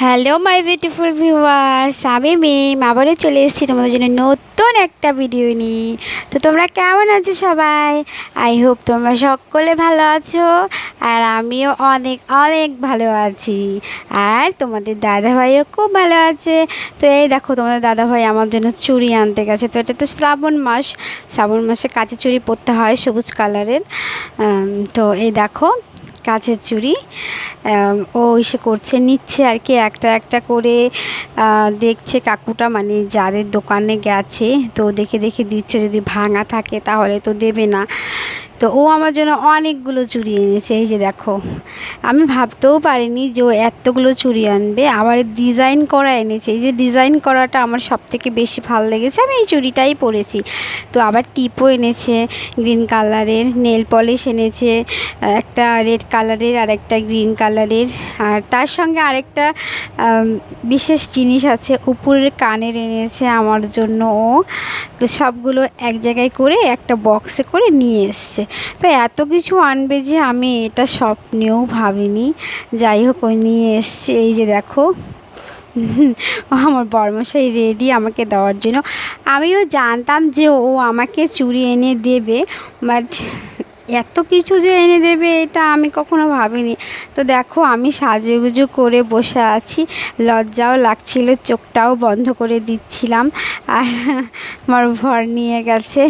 Hello my beautiful viewers আমি মিম। আবারও চলে এসেছি তোমাদের জন্য নতুন একটা ভিডিও নিয়ে। তো তোমরা কেমন আছো সবাই? আই হোপ তোমরা সকলে ভালো আছো আর আমিও অনেক অনেক ভালো আছি। আর তোমাদের দাদাভাইও খুব ভালো আছে। তো এই দেখো, তোমাদের দাদাভাই আমার জন্য চুড়ি আনতে গেছে। তো এটা তো শ্রাবণ মাস। শ্রাবণ মাসে কাঁচি চুড়ি পরতে হয় সবুজ কালারের তো এই দেখো কাছের চুড়ি ও এসে করছে, নিচ্ছে আর কি একটা একটা করে দেখছে কাকুটা মানে যাদের দোকানে গেছে, তো দেখে দেখে দিচ্ছে যদি ভাঙা থাকে তাহলে তো দেবে না। তো ও আমার জন্য অনেকগুলো চুড়ি এনেছে, এই যে দেখো। আমি ভাবতেও পারিনি যে ও এতগুলো চুড়ি আনবে, আবার ডিজাইন করা এনেছে। এই যে ডিজাইন করাটা আমার সব থেকে বেশি ভালো লেগেছে, আমি এই চুড়িটাই পরেছি। তো আবার টিপও এনেছে, গ্রিন কালারের, নেল পলিশ এনেছে, একটা রেড কালারের আর একটা গ্রিন কালারের। আর তার সঙ্গে আরেকটা বিশেষ জিনিস আছে, উপরের কানের এনেছে আমার জন্য ও। তো সবগুলো এক জায়গায় করে একটা বক্সে করে নিয়ে এসছে। তো এত কিছু আনবে যে আমি এটা স্বপ্নেও ভাবিনি। যাই হোক, ও নিয়ে এসছে। এই যে দেখো আমার বর্মশাই রেডি আমাকে দেওয়ার জন্য। আমিও জানতাম যে ও আমাকে চুড়ি এনে দেবে বাট এত কিছু যে এনে দেবে এটা আমি কখনো ভাবিনি। তো দেখো, আমি সাজুগুজু করে বসে আছি। লজ্জাও লাগছিল, চোখটাও বন্ধ করে দিচ্ছিলাম। আর আমার ভর নিয়ে গেছে।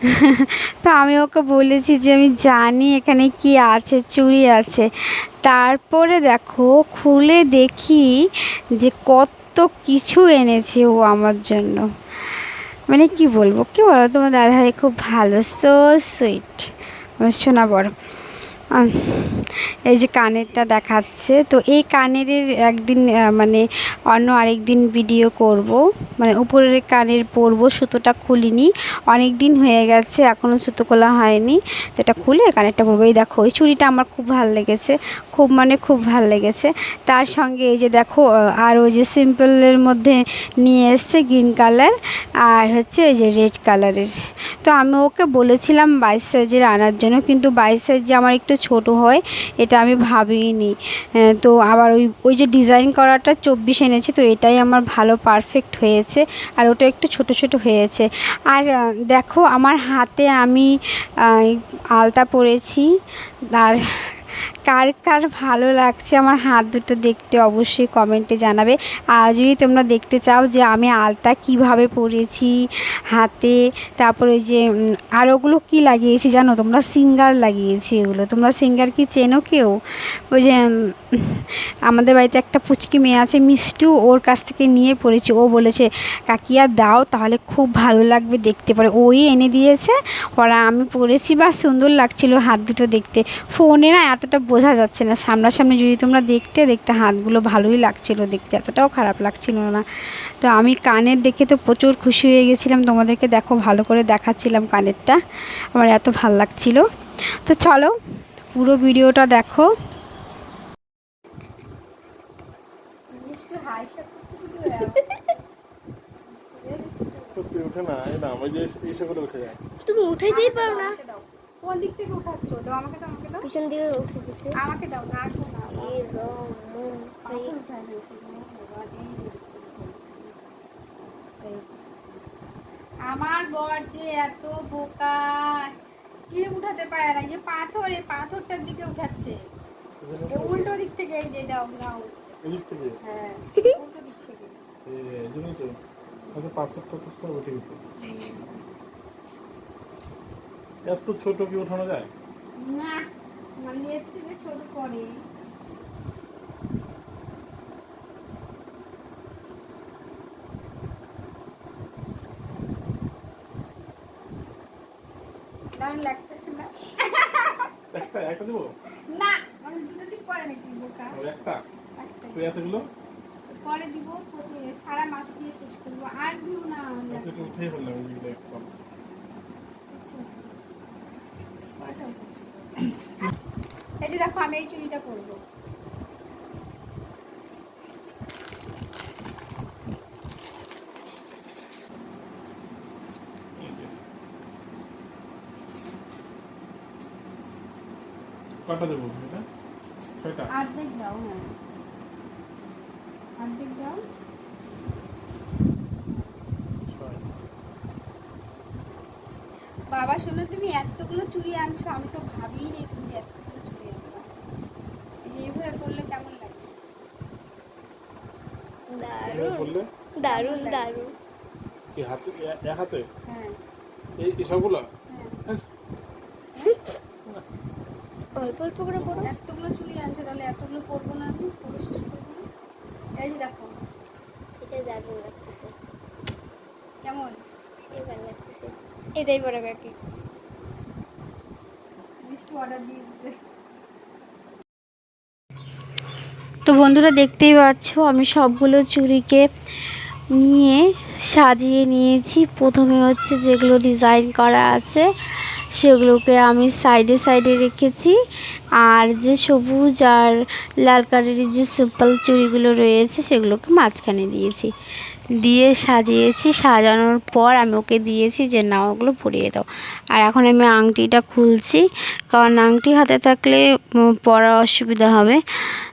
তো আমি ওকে বলেছি যে আমি জানি এখানে কি আছে চুরি আছে। তারপরে দেখো, খুলে দেখি যে কত কিছু এনেছে ও আমার জন্য। মানে কি বলব? কি বলো তোমার দাদাভাই খুব ভালো সো সুইট আমার শোনা বড়। এই যে কানেরটা দেখাচ্ছে। তো এই কানের একদিন মানে অন্য আরেক দিন ভিডিও করব। মানে উপরের কানের পরবো, সুতোটা খুলিনি। অনেক দিন হয়ে গেছে এখনও সুতো খোলা হয়নি। তো এটা খুলে কানেরটা পরবো। এই দেখো, এই চুড়িটা আমার খুব ভালো লেগেছে। খুব মানে খুব ভালো লেগেছে। তার সঙ্গে এই যে দেখো আর ওই যে সিম্পলের মধ্যে নিয়ে এসছে গ্রিন কালার আর হচ্ছে ওই যে রেড কালারের তো আমি ওকে বলেছিলাম বাইশ সাইজের আনার জন্য, কিন্তু বাইশ সাইজ আমার একটু ছোট হয়, এটা আমি ভাবিনি। তো আবার ওই ওই যে ডিজাইন করাটা চব্বিশ এনেছি, তো এটাই আমার ভালো পারফেক্ট হয়েছে, আর ওটা একটু ছোট ছোট হয়েছে। আর দেখো আমার হাতে আমি আলতা পরেছি, আর কার কার ভালো লাগছে আমার হাত দুটো দেখতে অবশ্যই কমেন্টে জানাবে। আর যদি তোমরা দেখতে চাও যে আমি আলতা কীভাবে পরেছি হাতে, তারপরে ওই যে আর ওগুলো কী লাগিয়েছি জানো? তোমরা সিঙ্গার লাগিয়েছি ওগুলো তোমরা সিঙ্গার কি চেনো কেউ? ওই যে আমাদের বাড়িতে একটা পুচকি মেয়ে আছে, মিষ্টু, ওর কাছ থেকে নিয়ে পড়েছি ও বলেছে, কাকিয়া, দাও, তাহলে খুব ভালো লাগবে দেখতে। পারে ওই এনে দিয়েছে ওরা আমি পরেছি বা সুন্দর লাগছিল হাত দুটো দেখতে। ফোনে না এতটা বোঝা যাচ্ছে না। সামনাসামনি যদি তোমরা দেখতে দেখতে হাতগুলো ভালোই লাগছিল দেখতে এতটাও খারাপ লাগছিল না। তো আমি কানের দেখে তো প্রচুর খুশি হয়ে গেছিলাম। তোমাদেরকে দেখো ভালো করে দেখাচ্ছিলাম কানেরটা। আমার এত ভালো লাগছিল। তো চলো পুরো ভিডিওটা দেখো। সত্যি উঠে না। না যে করে উঠে যায় তুমি উঠাইতেই পারো না। কোন দিক থেকে উঠাচ্ছ? দাও আমাকে দাও আমাকে দাও। পিছন দিকে উঠে দিছে আমাকে দাও না এখন না। এই রং মন দিয়েছে এই যে এই। আমার বর যে এত বোকা। কি উঠাতে পারে না? যে পাথর এই পাথরটার দিকে উঠাচ্ছে। এই উল্টো দিক? থেকে এই যে দাও নাও এদিক থেকে? হ্যাঁ উল্টো দিক থেকে। এই জন্যই তো। পাথর টাথর সব উঠে গেছে। এত ছোট কি ওঠানো যায়? না মানে এর থেকে ছোট পড়ে। দারুণ লাগতেছে না? একটা একটা দেবো? না মানে দুটো দিক পরে নাকি বোকা একটা। তুই এতগুলো? পরে দিব প্রতি সারা মাস দিয়ে শেষ করব। আর দিও না। উঠেই ফেললাম এইগুলো একদম এই যে দেখো আমি এই চুড়িটা পরবো। কটা দেবো এটা? ছয়টা? অর্ধেক দাও হ্যাঁ। অর্ধেক দাও। বাবা শোনো তুমি এতগুলো চুড়ি আনছো আমি তো ভাবিই নি তুমি যে এতগুলো চুড়ি আনবা এই যে এইভাবে করলে কেমন লাগে এভাবে দারুণ করলে দারুণ দারুণ। কি হাতে এক হাতে? হ্যাঁ। এই এই সবগুলো? হ্যাঁ। অল্প অল্প করে পড়ো। এতগুলো চুড়ি আনছো তাহলে এতগুলো পরবো না আমি? পরে শেষ করব এই যে দেখো। এটা দারুণ লাগতেছে। কেমন? সেই ভালো লাগতেছে। এটাই পরে কাকি মিষ্টি অর্ডার দিয়ে দিচ্ছে তো বন্ধুরা দেখতেই পাচ্ছ, আমি সবগুলো চুড়িকে নিয়ে সাজিয়ে নিয়েছি। প্রথমে হচ্ছে যেগুলো ডিজাইন করা আছে, সেগুলোকে আমি সাইডে সাইডে রেখেছি। আর যে সবুজ আর লাল কালারের যে সিম্পল চুড়িগুলো রয়েছে, সেগুলোকে মাঝখানে দিয়েছি। দিয়ে সাজিয়েছি, সাজানোর পর আমি ওকে দিয়েছি যে না ওগুলো পরিয়ে দাও। আর এখন আমি আংটিটা খুলছি, কারণ আংটি হাতে থাকলে পরা অসুবিধা হবে।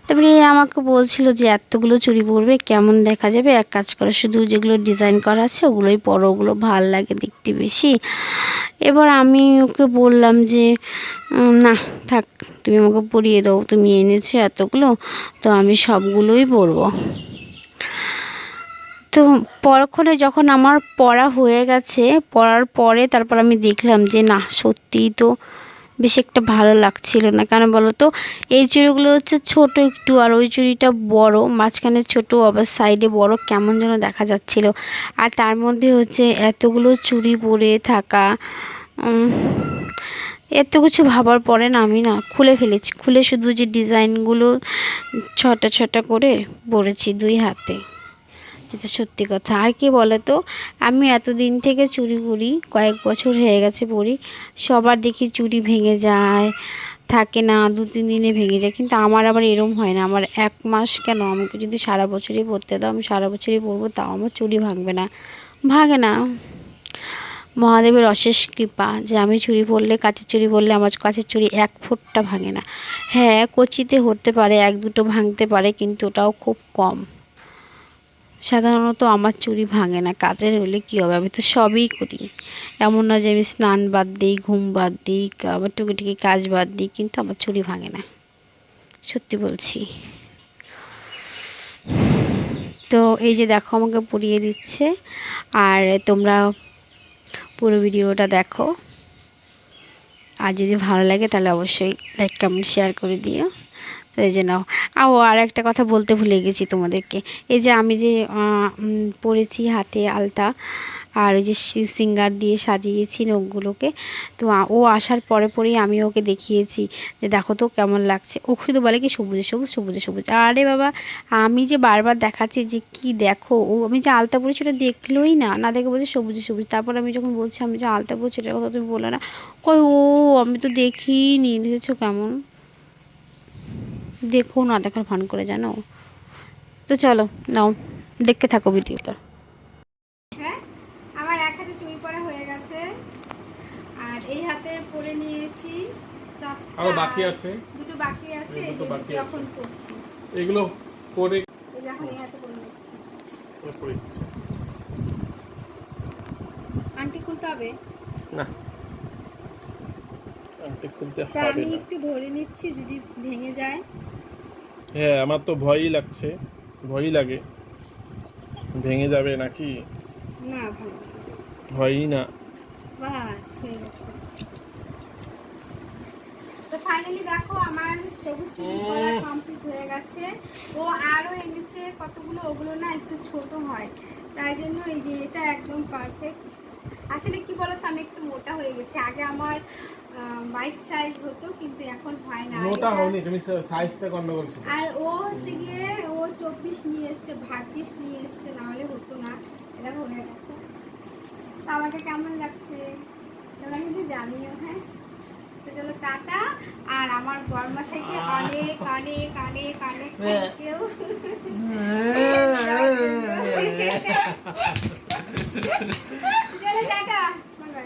তারপরে আমাকে বলছিল যে, এতগুলো চুড়ি পরবে, কেমন দেখা যাবে? এক কাজ করো, শুধু যেগুলো ডিজাইন করা আছে, ওগুলোই পরো, ওগুলো ভালো লাগে দেখতে বেশি। এবার আমি ওকে বললাম যে না, থাক, তুমি আমাকে পরিয়ে দাও, তুমি এনেছো এতগুলো, তো আমি সবগুলোই পরবো। তো পরক্ষণে যখন আমার পড়া হয়ে গেছে, পড়ার পরে তারপর আমি দেখলাম যে, না, সত্যিই তো বেশ একটা ভালো লাগছিল না। কেন বলো তো? এই চুড়িগুলো হচ্ছে ছোট একটু আর ওই চুড়িটা বড়, মাঝখানে ছোট, আবার সাইডে বড়, কেমন যেন দেখা যাচ্ছিল। আর তার মধ্যে হচ্ছে এতগুলো চুড়ি পরে থাকা এত কিছু ভাবার পরে না আমি না খুলে ফেলেছি। খুলে শুধু যে ডিজাইনগুলো ছটা ছটা করে পরেছি দুই হাতে। যেটা সত্যি কথা। আর কি বলো তো আমি এতদিন থেকে চুরি পরি কয়েক বছর হয়ে গেছে পরি সবার দেখি চুরি ভেঙে যায়, থাকে না, দু, তিন দিনে ভেঙে যায়, কিন্তু আমার আবার এরম হয় না। আমার এক মাস কেন? আমাকে যদি সারা বছরই পরতে দাও, আমি সারা বছরই পরবো তাও আমার চুরি ভাঙবে না। ভাঙে না। মহাদেবের অশেষ কৃপা যে আমি চুরি পরলে কাচের চুরি পরলে আমার কাছের চুরি এক ফুটটা ভাঙে না। হ্যাঁ কচিতে হতে পারে, এক দুটো ভাঙতে পারে, কিন্তু ওটাও খুব কম। সাধারণত আমার চুরি ভাঙে না, কাজের হলে কী হবে? আমি তো সবই করি। এমন না যে আমি স্নান বাদ দিই, ঘুম বাদ দিই, আবার টুকিটুকি কাজ বাদ দিই, কিন্তু আমার চুরি ভাঙে না। সত্যি বলছি। তো এই যে দেখো আমাকে পরিয়ে দিচ্ছে, আর তোমরা পুরো ভিডিওটা দেখো। আর যদি ভালো লাগে তাহলে অবশ্যই লাইক কমেন্ট শেয়ার করে দিও। তো জন্য আর ও আর একটা কথা বলতে ভুলে গেছি তোমাদেরকে। এই যে আমি যে পরেছি হাতে আলতা, আর ওই যে সিঙ্গার দিয়ে সাজিয়েছি নখগুলোকে, তো ও আসার পরে পরেই আমি ওকে দেখিয়েছি যে দেখো তো কেমন লাগছে। ও শুধু বলে কি সবুজে, সবুজ সবুজে, সবুজ। আরে বাবা, আমি যে বারবার দেখাচ্ছি যে কি দেখো, ও, আমি যে আলতা পরেছি ওটা দেখলোই না। না দেখে বলছে সবুজে, সবুজ। তারপর আমি যখন বলছি আমি যে আলতা পরেছি এটার কথা তুমি বলো না, কই ও, আমি তো দেখিনি। দেখেছ কেমন? দেখো না দেখার ভান করে জানো? তো চলো নাও দেখতে থাকো ভিডিওটা। হ্যাঁ আমার এক হাতে চুরি পরা হয়ে গেছে আর এই হাতে পরে নিয়েছি চারটা। আরও বাকি আছে? দুটো বাকি আছে এই এই যে বাকি এখন করছি এগুলো পরে এখন এই হাতে নিচ্ছি। পরে দিচ্ছে আংটি খুলতে হবে? না। আংটি খুলতে তো হবে আমি একটু ধরে নিচ্ছি যদি ভেঙে যায়। হ্যাঁ আমার তো ভয়ই লাগছে ভয়ই লাগে। ভেঙে যাবে নাকি? না ভয়ই না। তো ফাইনালি দেখো আমার সবুজ চুরি করা কমপ্লিট হয়ে গেছে। ও আরও এনেছে কতগুলো? ওগুলো না একটু ছোট হয়। তাই জন্য এই যে এটা একদম পারফেক্ট আসলে কি বলতো আমি একটু মোটা হয়ে গেছি। আগে আমার বাইশ সাইজ হতো কিন্তু এখন হয় না। এটা- হওনি তুমি সাইজটা গন্ডগোল ছিল। আর ও হচ্ছে গিয়ে ও চব্বিশ নিয়ে এসছে ভাগ্যিস নিয়ে এসছে নাহলে হতো না। এটা হয়ে গেছে তো আমাকে কেমন লাগছে? তোমরা কিন্তু জানিও হ্যাঁ? তো চলো টাটা। আর আমার বরমাসাইকে অনেক অনেক অনেক অনেক থ্যাংক ইউ চলো টাটা। Bye bye.